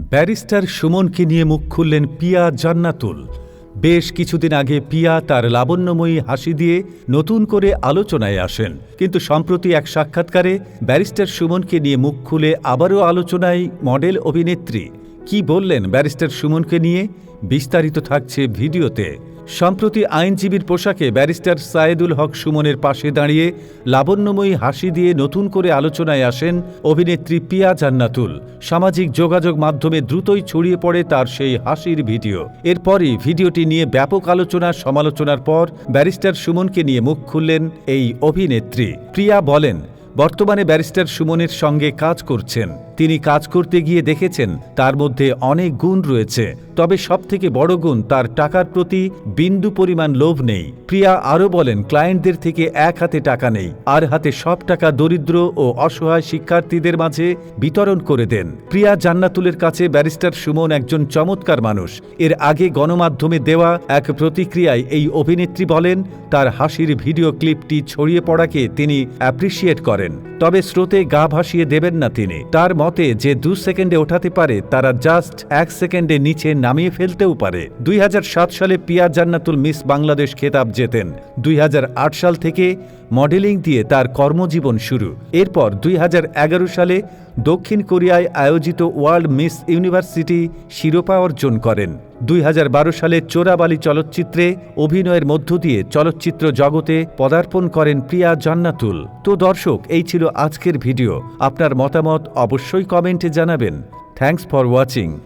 Barrister সুমনকে নিয়ে মুখ খুললেন পিয়া জান্নাতুল। বেশ কিছুদিন আগে পিয়া তার লাবণ্যময়ী হাসি দিয়ে নতুন করে আলোচনায় আসেন। কিন্তু সম্প্রতি এক সাক্ষাৎকারে ব্যারিস্টার সুমনকে নিয়ে মুখ খুলে আবারও আলোচনায় মডেল অভিনেত্রী। কি বললেন ব্যারিস্টার সুমনকে নিয়ে? বিস্তারিত থাকছে ভিডিওতে। সম্প্রতি আইনজীবীর পোশাকে ব্যারিস্টার সায়েদুল হক সুমনের পাশে দাঁড়িয়ে লাবণ্যময়ী হাসি দিয়ে নতুন করে আলোচনায় আসেন অভিনেত্রী পিয়া জান্নাতুল। সামাজিক যোগাযোগ মাধ্যমে দ্রুতই ছড়িয়ে পড়ে তার সেই হাসির ভিডিও। এরপরই ভিডিওটি নিয়ে ব্যাপক আলোচনা, সমালোচনার পর ব্যারিস্টার সুমনকে নিয়ে মুখ খুললেন এই অভিনেত্রী। প্রিয়া বলেন, বর্তমানে ব্যারিস্টার সুমনের সঙ্গে কাজ করছেন। তিনি কাজ করতে গিয়ে দেখেছেন তার মধ্যে অনেক গুণ রয়েছে, তবে সবথেকে বড় গুণ তার টাকার প্রতি বিন্দু পরিমাণ লোভ নেই। প্রিয়া আরও বলেন, ক্লায়েন্টদের থেকে এক হাতে টাকা নেই, আর হাতে সব টাকা দরিদ্র ও অসহায় শিক্ষার্থীদের মাঝে বিতরণ করে দেন। প্রিয়া জান্নাতুলের কাছে ব্যারিস্টার সুমন একজন চমৎকার মানুষ। এর আগে গণমাধ্যমে দেওয়া এক প্রতিক্রিয়ায় এই অভিনেত্রী বলেন, তার হাসির ভিডিও ক্লিপটি ছড়িয়ে পড়াকে তিনি অ্যাপ্রিসিয়েট করেন, তবে স্রোতে গা ভাসিয়ে দেবেন না তিনি। তার মতে, যে দু সেকেন্ডে ওঠাতে পারে, তারা জাস্ট এক সেকেন্ডে নিচে নামিয়ে ফেলতেও পারে। দুই হাজার সাত সালে পিয়া জান্নাতুল মিস বাংলাদেশ খেতাব জেতেন। দুই হাজার আট সাল থেকে মডেলিং দিয়ে তার কর্মজীবন শুরু। এরপর দুই হাজার এগারো সালে দক্ষিণ কোরিয়ায় আয়োজিত ওয়ার্ল্ড মিস ইউনিভার্সিটি শিরোপা অর্জন করেন। দুই হাজার বারো সালে চোরাবালি চলচ্চিত্রে অভিনয়ের মধ্য দিয়ে চলচ্চিত্র জগতে পদার্পণ করেন প্রিয়া জান্নাতুল। তো দর্শক, এই ছিল আজকের ভিডিও। আপনার মতামত অবশ্যই কমেন্টে জানাবেন। Thanks for watching.